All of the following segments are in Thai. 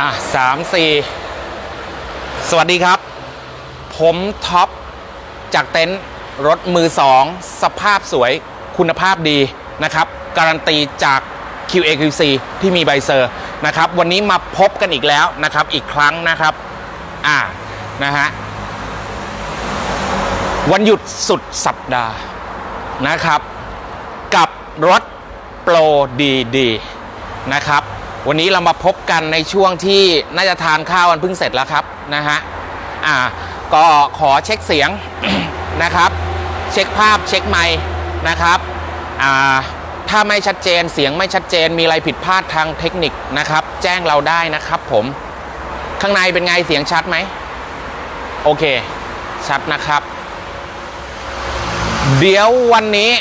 อะสามสี่สวัสดีครับ ผมท็อป จากเต็นท์รถมือสอง สภาพสวยคุณภาพดีนะครับ การันตีจาก QAQC ที่มีใบเซอร์นะครับ วันนี้มาพบกันอีกแล้วนะครับ อีกครั้งนะครับ อ่านะฮะ วันหยุดสุดสัปดาห์นะครับ กับรถโปรดีดีนะครับ วันนี้เรามาพบกันในช่วงที่น่าจะทานข้าววันเพิ่งเสร็จแล้วครับนะฮะอ่าก็ขอเช็คเสียงนะครับ เช็คภาพเช็คไมค์นะครับอ่าถ้าไม่ชัดเจนเสียงไม่ชัดเจนมีอะไรผิดพลาดทางเทคนิคนะครับ แจ้งเราได้นะครับผมข้างในเป็นไงเสียงชัดไหมโอเค ชัดนะครับ เดี๋ยววันนี้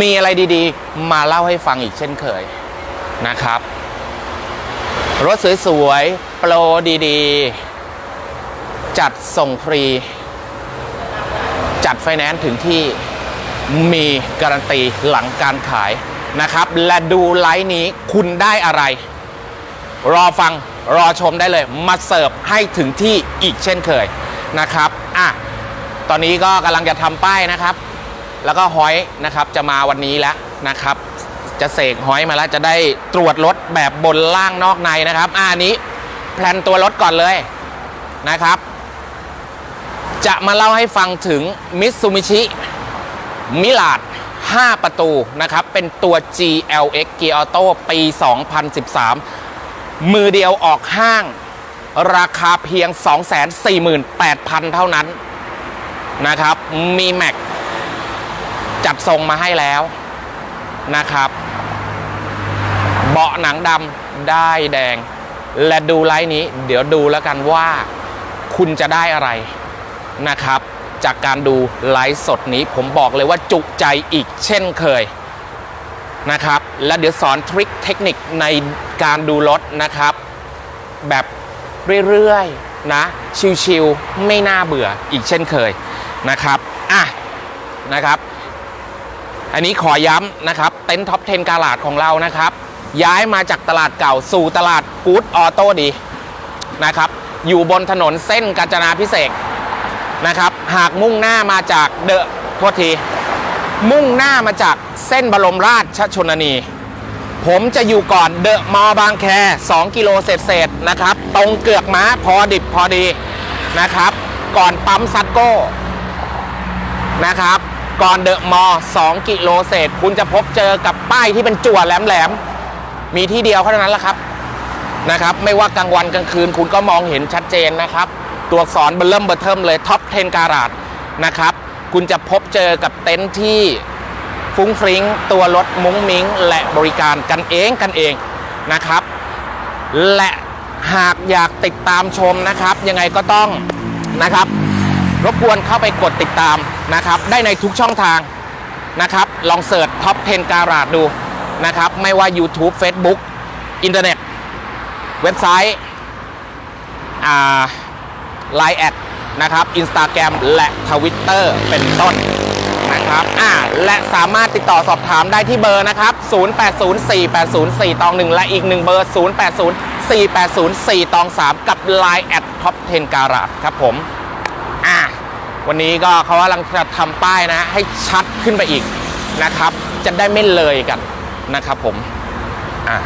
มีอะไรดีๆ มาเล่าให้ฟังอีกเช่นเคย นะครับ รถสวยๆ โปรดีๆ จัดส่งฟรี จัดไฟแนนซ์ถึงที่มีการันตีหลังการขายนะครับ และดูไลฟ์นี้คุณได้อะไร รอฟังรอชมได้เลย มาเสิร์ฟให้ถึงที่อีกเช่นเคยนะครับอะตอนนี้ก็กำลังจะทำป้ายนะครับ แล้วก็ฮอยนะครับจะมาวันนี้แล้วนะครับ จะเสกฮอยมาแล้วจะได้ตรวจรถแบบบนล่างนอกในนะครับอันนี้แพลนตัวรถก่อนเลยนะครับ จะมาเล่าให้ฟังถึงมิตซูมิชิมิลาด5 ประตูนะครับ เป็นตัว GLX Gear Auto ปี 2013 มือเดียวออกห้าง ราคาเพียง 248,000 เท่านั้นนะครับ มีแม็กจัดทรงมาให้แล้วนะครับ บาะหนังดำได้แดง และดูไลน์นี้ เดี๋ยวดูแล้วกันว่าคุณจะได้อะไรนะครับ จากการดูไลฟ์สดนี้ผมบอกเลยว่าจุใจอีกเช่นเคยนะครับ และเดี๋ยวสอนทริคเทคนิคในการดูรถนะครับ แบบเรื่อยๆนะ ชิวๆไม่น่าเบื่ออีกเช่นเคยนะครับอะนะครับ อันนี้ขอย้ำนะครับ เต็นท์ท็อป 10 กาลาดของเรานะครับ ย้ายมาจากตลาดเก่าสู่ตลาดกู๊ดออโต้ดีนะครับ อยู่บนถนนเส้นกาญจนาพิเศษนะครับ หากมุ่งหน้ามาจากเดอะโทษที มุ่งหน้ามาจากเส้นบรมราชชนนี ผมจะอยู่ก่อนเดอะมอบางแค 2 กิโลเศษๆนะครับ ตรงเกือกม้าพอดิบพอดีนะครับ ก่อนปั๊มซัตโก้นะครับ ก่อนเดอะมอ2กิโลเศษ คุณจะพบเจอกับป้ายที่เป็นจั่วแหลมๆ มีที่เดียวเท่านั้นแหละครับนะครับ ไม่ว่ากลางวันกลางคืนคุณก็มองเห็นชัดเจนนะครับ ตัวอักษรเบลเริ่มเบอร์เทิมเลยท็อป10การาดนะครับ คุณจะพบเจอกับเต็นท์ที่ฟุ้งฟริ้งตัวรถมุ้งมิ้ง และบริการกันเองกันเองนะครับ และหากอยากติดตามชมนะครับ ยังไงก็ต้องนะครับ รบกวนเข้าไปกดติดตามนะครับ ได้ในทุกช่องทางนะครับ ลองเสิร์ชท็อป10การาดดู นะครับ ไม่ว่า YouTube Facebook อินเทอร์เน็ต เว็บไซต์ไลน์แอดนะครับ Instagram และ Twitter เป็นต้นนะครับอ่าและสามารถติดต่อสอบถามได้ที่เบอร์นะครับ 080480ตอง1 และอีกหนึ่งเบอร์ 080480ตอง3 กับ Line แอดท็อป10 การาครับผมอะวันนี้ก็เขากำลังจะทำป้ายนะ ให้ชัดขึ้นไปอีกนะครับ จะได้ไม่เลยกัน นะครับผมอะ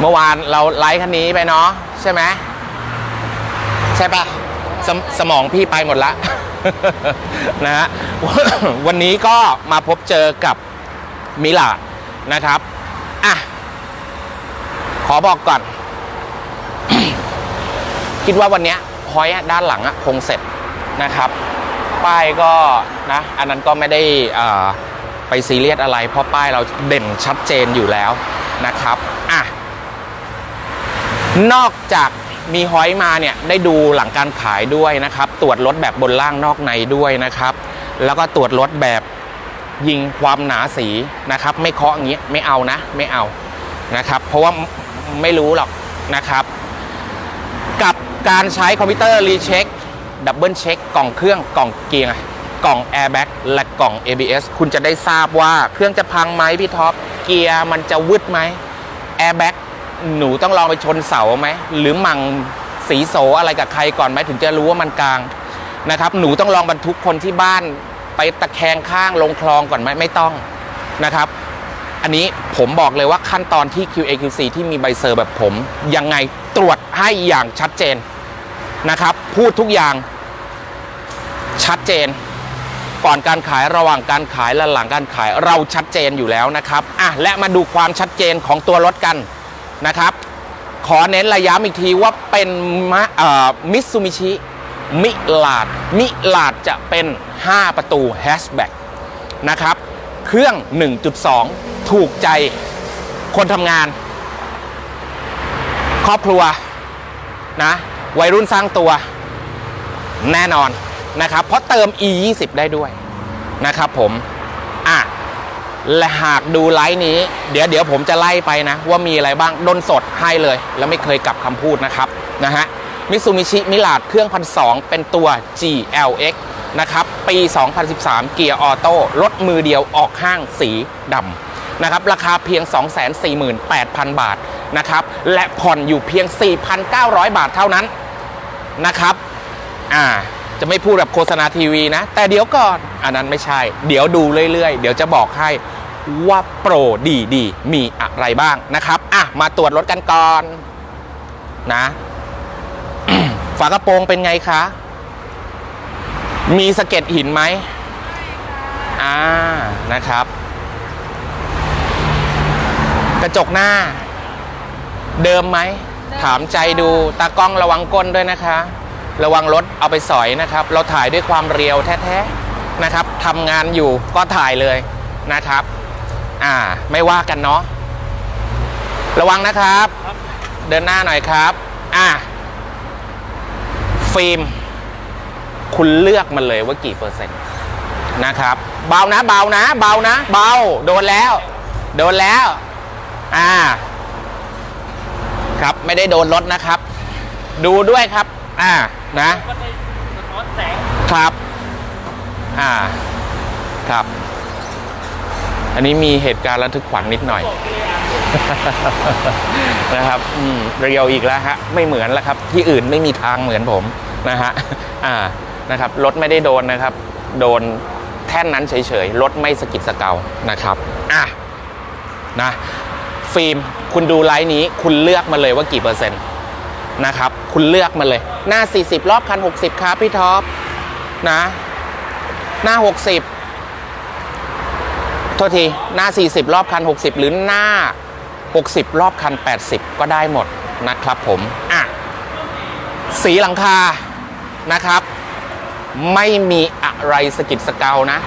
เมื่อวานเราไลฟ์คันนี้ไปเนาะใช่ไหมใช่ปะสมสมองพี่ไปหมดละนะฮะวันนี้ก็มาพบเจอกับมิลานะครับอะขอบอกก่อน คิดว่าวันนี้พอยด้านหลังอะคงเสร็จนะครับ ป้ายก็นะ อันนั้นก็ไม่ได้อ่า ไปซีเรียสอะไร เพราะป้ายเราเด่นชัดเจนอยู่แล้วนะครับอะนอกจากมีฮอยมาเนี่ยได้ดูหลังการขายด้วยนะครับ ตรวจรถแบบบนล่างนอกในด้วยนะครับ แล้วก็ตรวจรถแบบยิงความหนาสีนะครับ ไม่เคาะอย่างเงี้ยไม่เอานะ ไม่เอานะครับ เพราะว่าไม่รู้หรอกนะครับ กับการใช้คอมพิวเตอร์รีเช็คดับเบิลเช็คกล่องเครื่องกล่องเกียร์ กล่องแอร์แบ็กและกล่อง ABS คุณจะได้ทราบว่าเครื่องจะพังไหมพี่ท็อป เกียร์มันจะวึดไหมแอร์แบ็กหนูต้องลองไปชนเสาไหม หรือมั่งสีโสอะไรกับใครก่อนไหมถึงจะรู้ว่ามันกลางนะครับ หนูต้องลองบรรทุกคนที่บ้านไปตะแคงข้างลงคลองก่อนไหมไม่ต้องนะครับ อันนี้ผมบอกเลยว่าขั้นตอนที่ QAQC ที่มีใบเซอร์แบบผม ยังไงตรวจให้อย่างชัดเจนนะครับ พูดทุกอย่างชัดเจน ก่อนการขายระหว่างการขายและหลังการขายเราชัดเจนอยู่แล้วนะครับอะและมาดูความชัดเจนของตัวรถกันนะครับขอเน้นระย้ำอีกทีว่าเป็นมิซูมิชิมิลาดมิลาดจะเป็น 5 ประตูแฮชแบ็กนะครับ เครื่อง 1.2 ถูกใจคนทำงาน ครอบครัวนะวัยรุ่นสร้างตัวแน่นอน นะครับ เพราะเติม e 2 0ได้ด้วยนะครับผม อะ และหากดูไลฟ์นี้ เดี๋ยวเดี๋ยวผมจะไล่ไปนะ ว่ามีอะไรบ้างดนสดให้เลย แล้วไม่เคยกลับคำพูดนะครับ นะฮะมิซูมิชิมิลาดเครื่องพันสเป็นตัว GLX นะครับ ปี 2013 เกียร์ออโต้รถมือเดียวออกห้างสีดำนะครับ ราคาเพียง 248,000 บาทนะครับ และผ่อนอยู่เพียง 4,900 บาทเท่านั้นนะครับ อ่า จะไม่พูดแบบโฆษณาทีวีนะ แต่เดี๋ยวก่อน อันนั้นไม่ใช่ เดี๋ยวดูเรื่อยๆ เดี๋ยวจะบอกให้ว่าโปรดีดีๆมีอะไรบ้างนะครับ อะ มาตรวจรถกันก่อน นะ ฝากระโปรงเป็นไงคะ มีสะเก็ดหินไหมอ่า นะครับ กระจกหน้า เดิมไหม ถามใจดู ตากล้องระวังก้นด้วยนะคะ ระวังรถเอาไปสอยนะครับ เราถ่ายด้วยความเรียวแท้ๆนะครับทำงานอยู่ก็ถ่ายเลยนะครับ อ่าไม่ว่ากันเนาะระวังนะครับ เดินหน้าหน่อยครับ อะฟิล์ม คุณเลือกมันเลยว่ากี่เปอร์เซ็นต์นะครับ เบานะเบานะเบานะ เบาโดนแล้ว โดนแล้ว อ่า ครับไม่ได้โดนรถนะครับ ดูด้วยครับ อ่า นะก็ได้สะท้อนแสงครับ อ่า ครับ อันนี้มีเหตุการณ์ระทึกขวัญนิดหน่อย บอกเลยอะนะครับอืมเรียวอีกแล้วฮะ ไม่เหมือนแล้วครับ ที่อื่นไม่มีทางเหมือนผมนะฮะ อ่า นะครับ รถไม่ได้โดนนะครับ โดนแท่นนั้นเฉยๆ รถไม่สะกิดสะเกานะครับ อะ นะ ฟิล์ม คุณดูไลน์นี้ คุณเลือกมาเลยว่ากี่เปอร์เซ็นต์นะครับ คุณเลือกมาเลย หน้า 40 รอบคัน 60 ครับพี่ท็อปนะ หน้า 60 โทษที หน้า 40 รอบคัน 60 หรือหน้า 60 รอบคัน 80 ก็ได้หมดนะครับผมอะสีหลังคานะครับ ไม่มีอะไรสะกิดสะเกานะ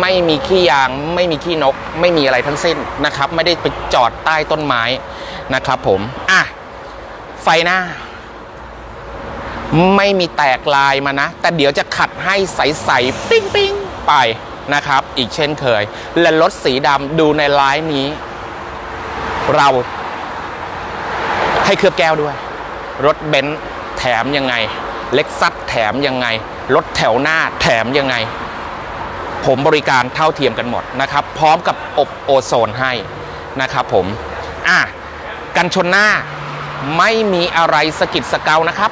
ไม่มีขี้ยาง ไม่มีขี้นก ไม่มีอะไรทั้งสิ้นนะครับ ไม่ได้ไปจอดใต้ต้นไม้นะครับผมอะไฟหน้า ไม่มีแตกลายมานะ แต่เดี๋ยวจะขัดให้ใสๆปิ้งปิ้งๆไปนะครับ อีกเช่นเคย และรถสีดำดูในไลน์นี้ เราให้เคลือบแก้วด้วย รถเบนซ์แถมยังไง เล็กซัสแถมยังไง รถแถวหน้าแถมยังไง ผมบริการเท่าเทียมกันหมดนะครับ พร้อมกับอบโอโซนให้นะครับผม อะ กันชนหน้าไม่มีอะไรสกิดสเกานะครับ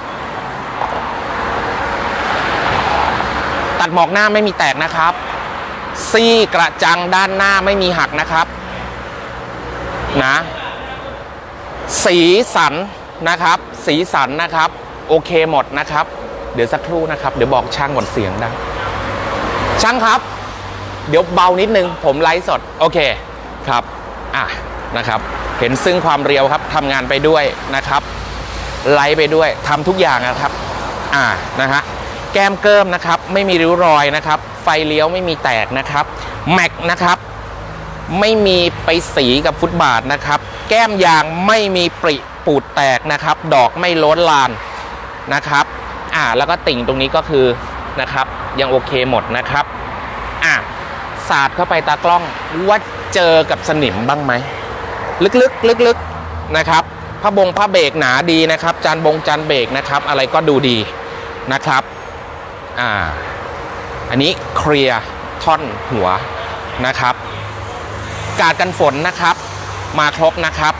ตัดหมอกหน้าไม่มีแตกนะครับ ซี่กระจังด้านหน้าไม่มีหักนะครับ นะ สีสันนะครับ สีสันนะครับ โอเคหมดนะครับ เดี๋ยวสักครู่นะครับ เดี๋ยวบอกช่างก่อนเสียงดังช่างครับ เดี๋ยวเบานิดนึง ผมไลฟ์สด โอเคครับอะนะครับ เห็นซึ่งความเรียวครับทำงานไปด้วยนะครับ ไลฟ์ไปด้วยทำทุกอย่างนะครับ อ่านะฮะ แก้มเกิมนะครับ ไม่มีริ้วรอยนะครับ ไฟเลี้ยวไม่มีแตกนะครับ แม็กนะครับ ไม่มีไปสีกับฟุตบาทนะครับ แก้มยางไม่มีปริปูดแตกนะครับ ดอกไม่ล้นลานนะครับ อ่า แล้วก็ติ่งตรงนี้ก็คือนะครับ ยังโอเคหมดนะครับ อะสาดเข้าไปตากล้องว่าเจอกับสนิมบ้างไหมลึกๆลึกๆนะครับผ้าบงผ้าเบรกหนาดีนะครับ จานบงจานเบรกนะครับ อะไรก็ดูดีนะครับ อ่า อันนี้เคลียร์ท่อนหัวนะครับ กาดกันฝนนะครับ มาครบนะครับ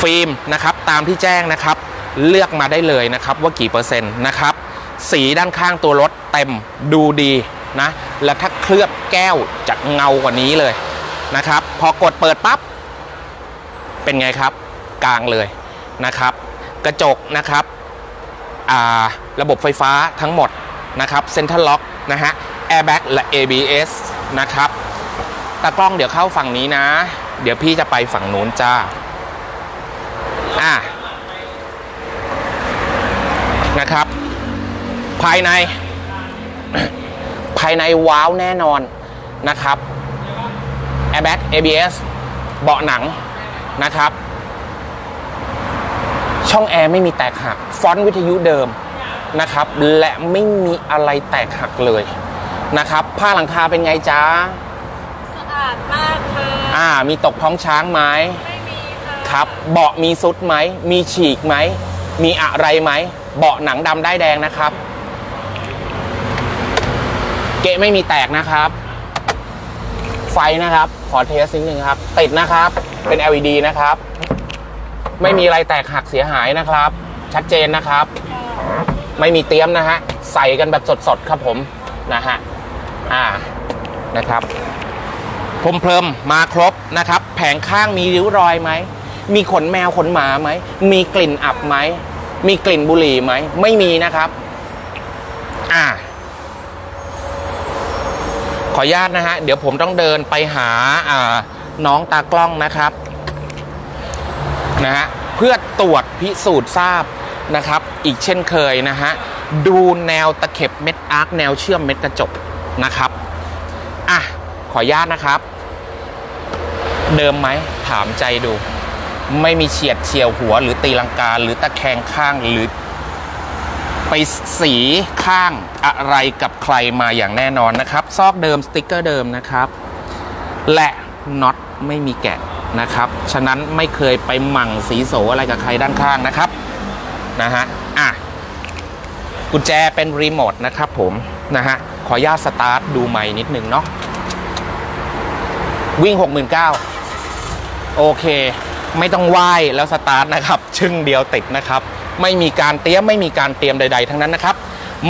ฟิล์มนะครับตามที่แจ้งนะครับ เลือกมาได้เลยนะครับว่ากี่เปอร์เซ็นต์นะครับ สีด้านข้างตัวรถเต็มดูดีนะ แล้วถ้าเคลือบแก้วจะเงากว่านี้เลยนะครับ พอกดเปิดปั๊บเป็นไงครับ กลางเลยนะครับ กระจกนะครับ ระบบไฟฟ้าทั้งหมดนะครับเซ็นทรัลล็อกนะฮะแอร์แบ็กและ ABS นะครับตากล้องเดี๋ยวเข้าฝั่งนี้นะ เดี๋ยวพี่จะไปฝั่งนู้นจ้าอะนะครับ ภายใน ภายในว้าวแน่นอนนะครับ Airbag ABS เบาะหนังนะครับ ช่องแอร์ไม่มีแตกหัก ฟอนต์วิทยุเดิมนะครับ และไม่มีอะไรแตกหักเลยนะครับ ผ้าหลังคาเป็นไงจ๊ะสะอาดมากค่ะอ่า มีตกท้องช้างไหมไม่มีค่ะครับ เบาะมีซุดไหม มีฉีกไหม มีอะไรไหม เบาะหนังดำได้ายแดงนะครับ เกะไม่มีแตกนะครับ ไฟนะครับ ขอเทสนิดนึงครับ ติดนะครับ เป็น LED นะครับ ไม่มีอะไรแตกหักเสียหายนะครับ ชัดเจนนะครับ ไม่มีเตี้ยมนะฮะ ใส่กันแบบสดๆครับผมนะฮะอ่านะครับพรมเพลิมมาครบนะครับ แผงข้างมีริ้วรอยไหม มีขนแมวขนหมาไหม มีกลิ่นอับไหม มีกลิ่นบุหรี่ไหม ไม่มีนะครับ อ่า ขออนุญาตนะฮะ เดี๋ยวผมต้องเดินไปหาอ่าน้องตากล้องนะครับ นะฮะเพื่อตรวจพิสูจน์ทราบนะครับ อีกเช่นเคยนะฮะดูแนวตะเข็บเม็ดอาร์คแนวเชื่อมเม็ดกระจกนะครับอะขออนุญาตนะครับ เดิมไหมถามใจดู ไม่มีเฉียดเฉียวหัวหรือตีลังกาหรือตะแคงข้างหรือไปสีข้างอะไรกับใครมาอย่างแน่นอนนะครับ ซอกเดิมสติกเกอร์เดิมนะครับ และน็อตไม่มีแกะ นะครับ ฉะนั้นไม่เคยไปหมั่งสีโสอะไรกับใครด้านข้างนะครับ นะฮะ อะ กุญแจเป็นรีโมทนะครับผม นะฮะ ขออนุญาตสตาร์ทดูใหม่นิดนึงเนาะ วิ่ง 6 9 0 0โอเค ไม่ต้องไหว้แล้วสตาร์ทนะครับ ชึ่งเดียวติดนะครับ ไม่มีการเตรียมไม่มีการเตรียมใด ๆ ทั้งนั้นนะครับ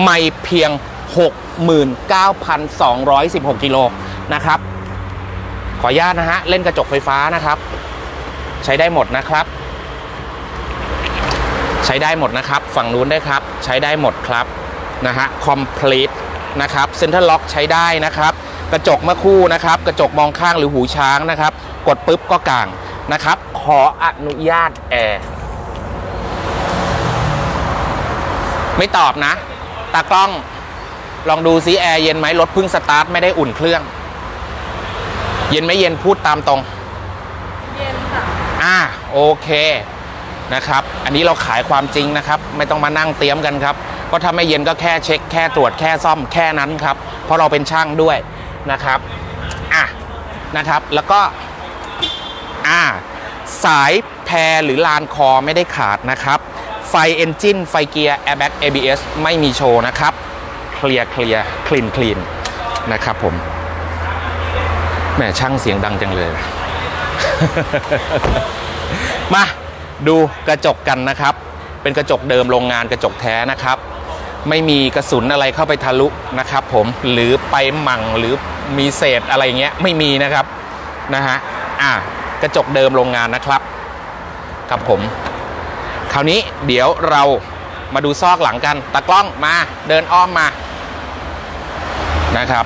ไม่เพียง 69,216 กิโลนะครับ ขออนุญาตนะฮะ เล่นกระจกไฟฟ้านะครับ ใช้ได้หมดนะครับ ใช้ได้หมดนะครับ ฝั่งนู้นได้ครับ ใช้ได้หมดครับนะฮะ complete นะครับเซ็นทรัลล็อกใช้ได้นะครับ กระจกเมื่อคู่นะครับ กระจกมองข้างหรือหูช้างนะครับ กดปุ๊บก็กลางนะครับ ขออนุญาตแอร์ไม่ตอบนะ ตากล้องลองดูซิแอร์เย็นไหมรถเพิ่งสตาร์ทไม่ได้อุ่นเครื่อง เย็นไม่เย็นพูดตามตรง เย็นค่ะอ่าโอเคนะครับ อันนี้เราขายความจริงนะครับ ไม่ต้องมานั่งเตรียมกันครับ ก็ถ้าไม่เย็นก็แค่เช็คแค่ตรวจแค่ซ่อมแค่นั้นครับ เพราะเราเป็นช่างด้วยนะครับ อะนะครับ แล้วก็ อ่า สายแพรหรือลานคอไม่ได้ขาดนะครับ ไฟเอนจินไฟเกียร์ Airbag ABS ไม่มีโชว์นะครับ เคลียร์เคลียร์คลีนคลีนนะครับผม แหมช่างเสียงดังจังเลย มาดูกระจกกันนะครับ เป็นกระจกเดิมโรงงานกระจกแท้นะครับ ไม่มีกระสุนอะไรเข้าไปทะลุนะครับผมหรือไปหมั่งหรือมีเศษอะไรเงี้ยไม่มีนะครับนะฮะอ่ากระจกเดิมโรงงานนะครับครับผม คราวนี้เดี๋ยวเรามาดูซอกหลังกันตากล้องมาเดินอ้อมมานะครับ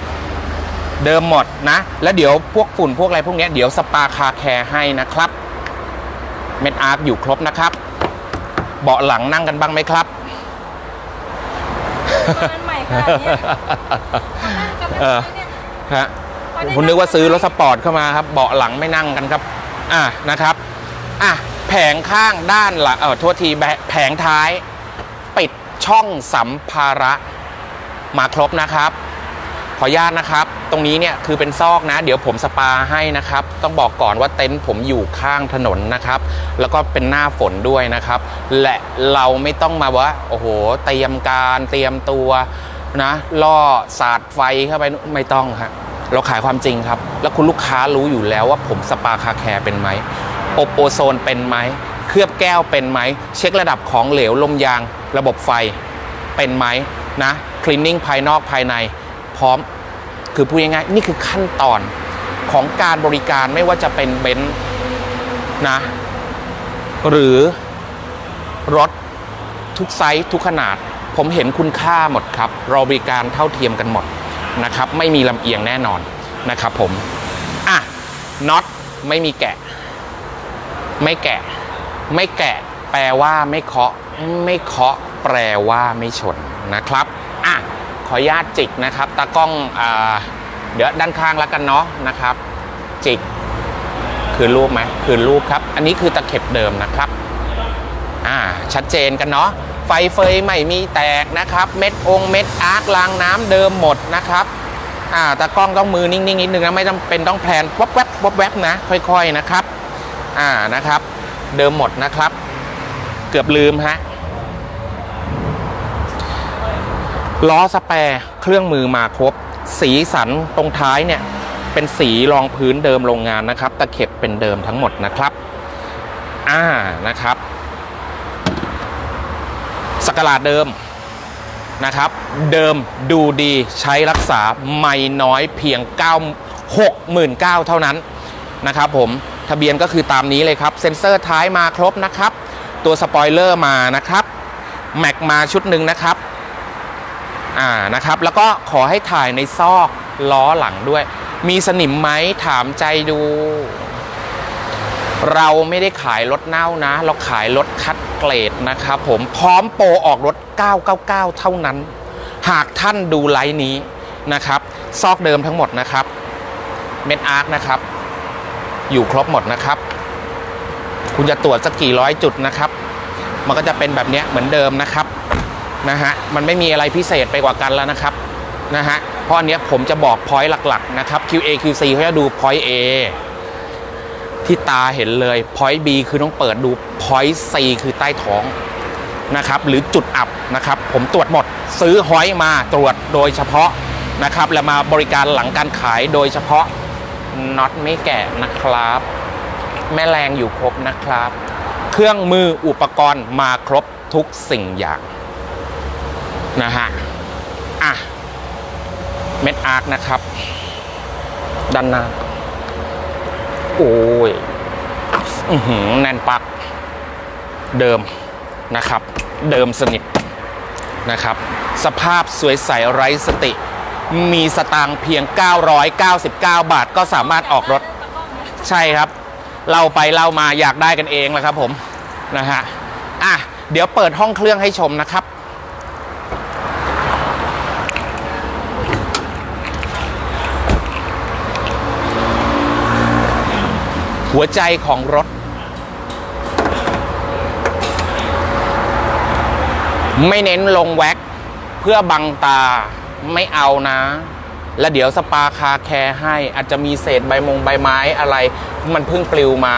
เดิมหมดนะ แล้วเดี๋ยวพวกฝุ่นพวกอะไรพวกเนี้ยเดี๋ยวสปาคาแคร์ให้นะครับ เม็ดอาร์คอยู่ครบนะครับ เบาะหลังนั่งกันบ้างไหมครับมันใหม่ขนาดเนี้ยนั่งจะไม่เออได้เนี่ยฮะผมนึกว่าซื้อรถสปอร์ตเข้ามาครับเบาะหลังไม่นั่งกันครับ อะนะครับอะแผงข้างด้านหลังเออโทษทีแบแผงท้าย ปิดช่องสัมภาระมาครบนะครับ ขออนุญาตนะครับ ตรงนี้เนี่ยคือเป็นซอกนะ เดี๋ยวผมสปาให้นะครับ ต้องบอกก่อนว่าเต็นท์ผมอยู่ข้างถนนนะครับ แล้วก็เป็นหน้าฝนด้วยนะครับ และเราไม่ต้องมาว่า โอ้โห เตรียมการเตรียมตัวนะล่อสาดไฟเข้าไปไม่ต้องครับเราขายความจริงครับ แล้วคุณลูกค้ารู้อยู่แล้วว่าผมสปาคาแคร์เป็นไหมอบโอโซนเป็นไหมเคลือบแก้วเป็นไหมเช็คระดับของเหลวลมยาง ระบบไฟเป็นไหมนะคลีนนิ่งภายนอกภายใน พร้อม คือพูดง่ายๆนี่คือขั้นตอนของการบริการไม่ว่าจะเป็นเบนซ์นะ หรือรถทุกไซส์ทุกขนาด ผมเห็นคุณค่าหมดครับเราบริการเท่าเทียมกันหมดนะครับ ไม่มีลำเอียงแน่นอนนะครับผม อะน็อตไม่มีแกะ ไม่แกะ ไม่แกะ แปลว่าไม่เคาะ ไม่เคาะ แปลว่าไม่ชนนะครับ ขออนุญาตจิกนะครับตากล้องอ่าเดี๋ยวด้านข้างแล้วกันเนาะนะครับ จิกคือรูปไหมคือรูปครับ อันนี้คือตะเข็บเดิมนะครับอ่าชัดเจนกันเนาะไฟเฟยไม่มีแตกนะครับ เม็ดองเม็ดอาร์ครางน้ำเดิมหมดนะครับอ่าตากล้องต้องมือนิ่งๆนิดนึงนะไม่ต้องเป็นต้องแพลนวับแวบวับแวบนะ ค่อยๆนะครับอ่านะครับ เดิมหมดนะครับ เกือบลืมฮะ ล้อสแปร์เครื่องมือมาครบ สีสันตรงท้ายเนี่ย เป็นสีรองพื้นเดิมโรงงานนะครับ ตะเข็บเป็นเดิมทั้งหมดนะครับ อ่านะครับสกราดเดิมนะครับ เดิมดูดีใช้รักษาไม่น้อยเพียง 9 69,000 เท่านั้นนะครับผมทะเบียนก็คือตามนี้เลยครับ เซ็นเซอร์ท้ายมาครบนะครับ ตัวสปอยเลอร์มานะครับ แม็กมาชุดหนึ่งนะครับ อ่านะครับ แล้วก็ขอให้ถ่ายในซอกล้อหลังด้วย มีสนิมไหมถามใจดู เราไม่ได้ขายรถเน่านะ เราขายรถคัดเกรดนะครับผมพร้อมโปรออกรถ 999 เท่านั้น หากท่านดูไลน์นี้นะครับ ซอกเดิมทั้งหมดนะครับ เม็ดอาร์คนะครับ อยู่ครบหมดนะครับ คุณจะตรวจสักกี่ร้อยจุดนะครับ มันก็จะเป็นแบบเนี้ยเหมือนเดิมนะครับ นะฮะมันไม่มีอะไรพิเศษไปกว่ากันแล้วนะครับนะฮะเพราะอันเนี้ยผมจะบอกพอยต์หลักๆนะครับ QA QC เขาจะดูพอยต์ A ที่ตาเห็นเลย point B คือต้องเปิดดู point C คือใต้ท้องนะครับหรือจุดอับนะครับผมตรวจหมดซื้อหอยมาตรวจโดยเฉพาะนะครับแล้วมาบริการหลังการขายโดยเฉพาะน็อตไม่แกะนะครับ แม่แรงอยู่ครบนะครับ เครื่องมืออุปกรณ์มาครบทุกสิ่งอย่าง นะฮะ อะ เม็ดอาร์คนะครับ ด้านหน้า โอ้ย อือหือ แน่นปัก เดิมนะครับ เดิมสนิทนะครับ สภาพสวยใสไร้สติ มีสตางค์เพียง 999 บาทก็สามารถออกรถ ใช่ครับ เล่าไปเล่ามาอยากได้กันเองแหละครับผม นะฮะ อะ เดี๋ยวเปิดห้องเครื่องให้ชมนะครับ หัวใจของรถ ไม่เน้นลงแว็ก เพื่อบังตาไม่เอานะ แล้วเดี๋ยวสปาคาแคร์ให้อาจจะมีเศษใบมงใบไม้อะไร มันเพิ่งปลิวมา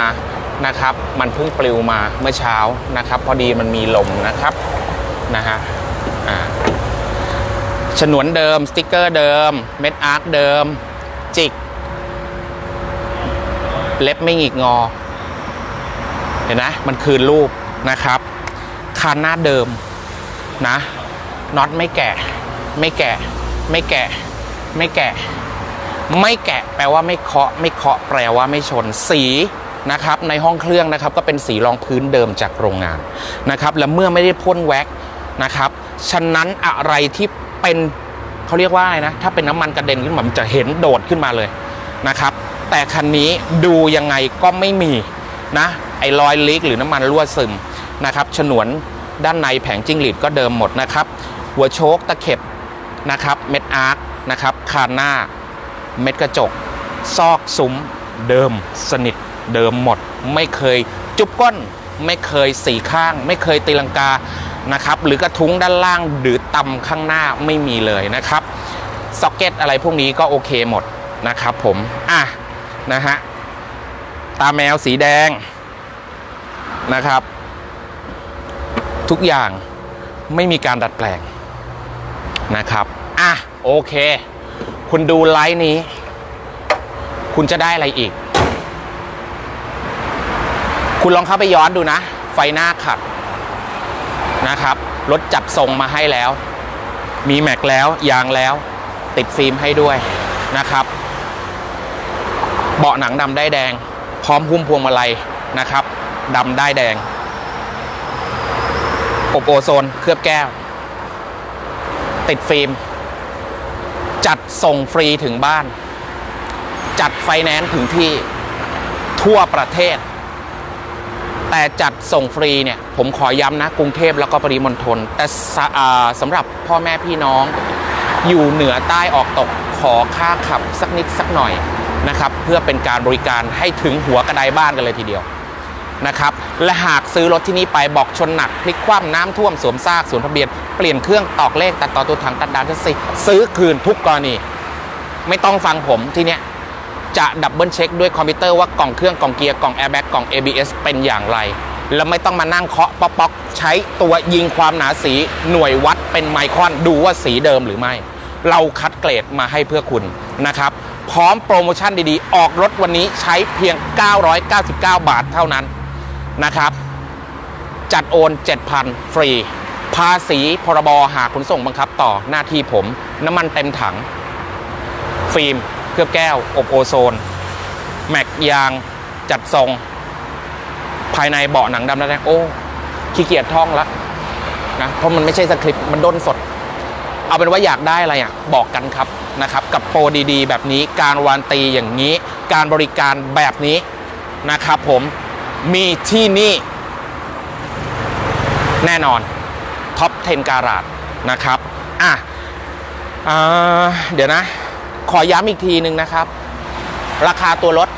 นะครับ มันเพิ่งปลิวมาเมื่อเช้านะครับ พอดีมันมีลมนะครับนะฮะอ่าฉนวนเดิม สติกเกอร์เดิม เม็ดอาร์คเดิม จิก เล็บไม่หงิกงอ เห็นไหมมันคืนรูปนะครับคันหน้าเดิมนะน็อตไม่แกะ ไม่แกะ ไม่แกะ ไม่แกะ ไม่แกะ แปลว่าไม่เคาะ ไม่เคาะ แปลว่าไม่ชนสีนะครับ ในห้องเครื่องนะครับ ก็เป็นสีรองพื้นเดิมจากโรงงานนะครับ และเมื่อไม่ได้พ่นแว็กนะครับ ฉะนั้นอะไรที่เป็นเขาเรียกว่าอะไรนะ ถ้าเป็นน้ำมันกระเด็นขึ้นมามันจะเห็นโดดขึ้นมาเลยนะครับ แต่คันนี้ดูยังไงก็ไม่มีนะไอ้รอยลีกหรือน้ำมันรั่วซึมนะครับฉนวนด้านในแผงจิ้งหรีดก็เดิมหมดนะครับ หัวโชคตะเข็บนะครับเม็ดอาร์คนะครับคานหน้า เม็ดกระจก ซอกซุ้มเดิมสนิทเดิมหมด ไม่เคยจุบก้น ไม่เคยสีข้าง ไม่เคยตีลังกานะครับ หรือกระทุ้งด้านล่างหรือตำข้างหน้าไม่มีเลยนะครับ ซ็อกเก็ตอะไรพวกนี้ก็โอเคหมดนะครับผม อะ นะฮะ ตาแมวสีแดงนะครับ ทุกอย่างไม่มีการดัดแปลงนะครับ อะ โอเค คุณดูไลฟ์นี้ คุณจะได้อะไรอีก คุณลองเข้าไปย้อนดูนะ ไฟหน้าขัดนะครับ รถจัดทรงมาให้แล้ว มีแม็กแล้ว ยางแล้ว ติดฟิล์มให้ด้วยนะครับ เบาะหนังดำได้แดง พร้อมหุ้มพวงมาลัยนะครับดำได้แดงอบโอโซนเคลือบแก้ว ติดฟิล์ม จัดส่งฟรีถึงบ้าน จัดไฟแนนซ์ถึงที่ทั่วประเทศ แต่จัดส่งฟรีเนี่ย ผมขอย้ำนะ กรุงเทพแล้วก็ปริมณฑลแต่สะอ่าสำหรับพ่อแม่พี่น้อง อยู่เหนือใต้ออกตกขอค่าขับสักนิดสักหน่อย นะครับเพื่อเป็นการบริการให้ถึงหัวกระไดบ้านกันเลยทีเดียวนะครับและหากซื้อรถที่นี่ไปบอกชนหนักพลิกคว่ำน้ำท่วมสวมซากสวมทะเบียนเปลี่ยนเครื่องตอกเลขตัดต่อตัวถังตัดดาวทัศน์ซื้อคืนทุกกรณี ไม่ต้องฟังผมที่เนี้ยจะดับเบิลเช็คด้วยคอมพิวเตอร์ว่ากล่องเครื่องกล่องเกียร์กล่องแอร์แบ็กกล่อง ABS เป็นอย่างไร แล้วไม่ต้องมานั่งเคาะป๊อกป๊อกใช้ตัวยิงความหนาสีหน่วยวัดเป็นไมครอนดูว่าสีเดิมหรือไม่ เราคัดเกรดมาให้เพื่อคุณนะครับ พร้อมโปรโมชั่นดีๆ ออกรถวันนี้ใช้เพียง 999 บาทเท่านั้นนะครับ จัดโอน 7,000 ฟรี ภาษีพรบหากขนส่งบังคับต่อหน้าที่ผม น้ำมันเต็มถัง ฟิล์ม เคลือบแก้ว อบโอโซน แม็กยาง จัดทรง ภายในเบาะหนังดำแดงโอ้ขี้เกียจท่องละนะเพราะมันไม่ใช่สคริปต์มันด้นสด เอาเป็นว่าอยากได้อะไรอะ บอกกันครับ นะครับกับโปรดีๆ แบบนี้การวานตีอย่างนี้ การบริการแบบนี้นะครับผมมีที่นี่ แน่นอนท็อป 10 การาดนะครับอะอ่าเดี๋ยวนะ ขอย้ำอีกทีหนึ่งนะครับ ราคาตัวรถ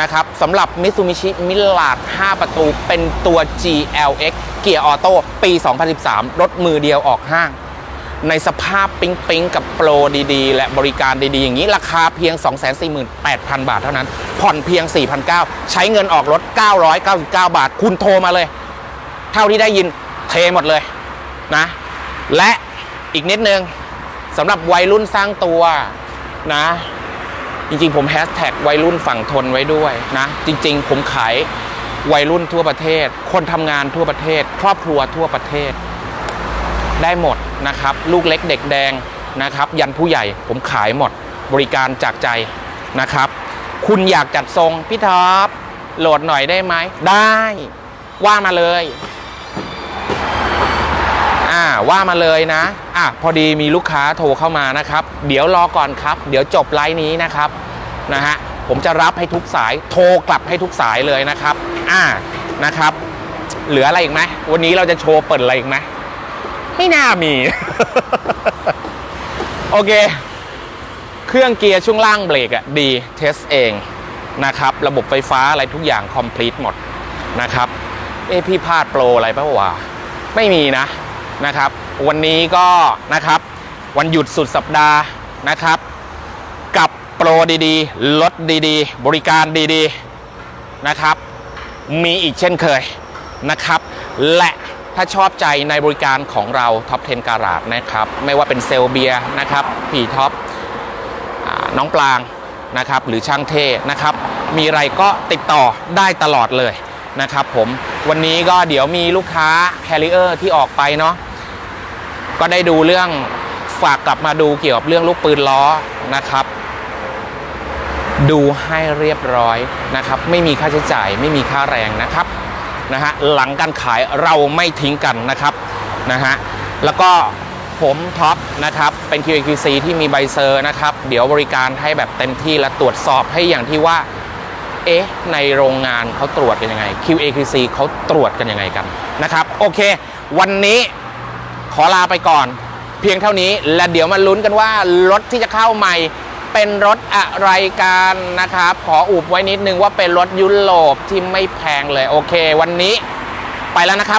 นะครับสำหรับ Mitsubishi m i r a g 5ประตูเป็นตัว GLX เกียร์ออโต้ปี 2013 รถมือเดียวออกห้าง ในสภาพปิ๊งปิงกับโปรดีๆ และบริการดีๆ อย่างนี้ ราคาเพียง 248,000 บาทเท่านั้น ผ่อนเพียง 4,900 ใช้เงินออกรถ 999 บาท คุณโทรมาเลย เท่าที่ได้ยินเทหมดเลยนะ และอีกนิดนึงสำหรับวัยรุ่นสร้างตัวนะ จริงๆ ผมแฮชแท็กวัยรุ่นฝั่งทนไว้ด้วยนะ จริงๆ ผมขายวัยรุ่นทั่วประเทศ คนทำงานทั่วประเทศ ครอบครัวทั่วประเทศ ได้หมด นะครับลูกเล็กเด็กแดงนะครับยันผู้ใหญ่ผมขายหมดบริการจากใจนะครับ คุณอยากจัดทรงพี่ท็อปโหลดหน่อยได้ไหมได้ ว่ามาเลยอ่าว่ามาเลยนะอะพอดีมีลูกค้าโทรเข้ามานะครับ เดี๋ยวรอก่อนครับ เดี๋ยวจบไลน์นี้นะครับนะฮะผมจะรับให้ทุกสายโทรกลับให้ทุกสายเลยนะครับ อ่านะครับ เหลืออะไรอีกไหมวันนี้เราจะโชว์เปิดอะไรอีกไหม ไม่น่ามี โอเค เครื่องเกียร์ช่วงล่างเบรกอะดีเทสเองนะครับ ระบบไฟฟ้าอะไรทุกอย่างคอมพลีทหมดนะครับ เอพี่พลาดโปรอะไรปะวะไม่มีนะนะครับ วันนี้ก็นะครับ วันหยุดสุดสัปดาห์นะครับ กับโปรดีๆลดดีๆ บริการดีๆนะครับ มีอีกเช่นเคยนะครับ และ ถ้าชอบใจในบริการของเราท็อป 10 การาดนะครับ ไม่ว่าเป็นเซลเบียนะครับผีท็อปน้องปลางนะครับหรือช่างเท่นะครับ มีอะไรก็ติดต่อได้ตลอดเลยนะครับผมวันนี้ก็เดี๋ยวมีลูกค้าแคริเออร์ที่ออกไปเนาะก็ได้ดูเรื่องฝากกลับมาดูเกี่ยวกับเรื่องลูกปืนล้อนะครับ ดูให้เรียบร้อยนะครับ ไม่มีค่าใช้จ่ายไม่มีค่าแรงนะครับ นะฮะหลังการขายเราไม่ทิ้งกันนะครับนะฮะแล้วก็ผมท็อปนะครับ เป็น QAQC ที่มีใบเซอร์นะครับ เดี๋ยวบริการให้แบบเต็มที่และตรวจสอบให้อย่างที่ว่า เอ๊ะ ในโรงงานเขาตรวจกันยังไง QAQC เขาตรวจกันยังไงกันนะครับ โอเค วันนี้ขอลาไปก่อน เพียงเท่านี้และเดี๋ยวมาลุ้นกันว่ารถที่จะเข้าใหม่ เป็นรถอะไรกันนะครับ ขออุบไว้นิดนึงว่าเป็นรถยุโรปที่ไม่แพงเลย โอเค วันนี้ไปแล้วนะครับ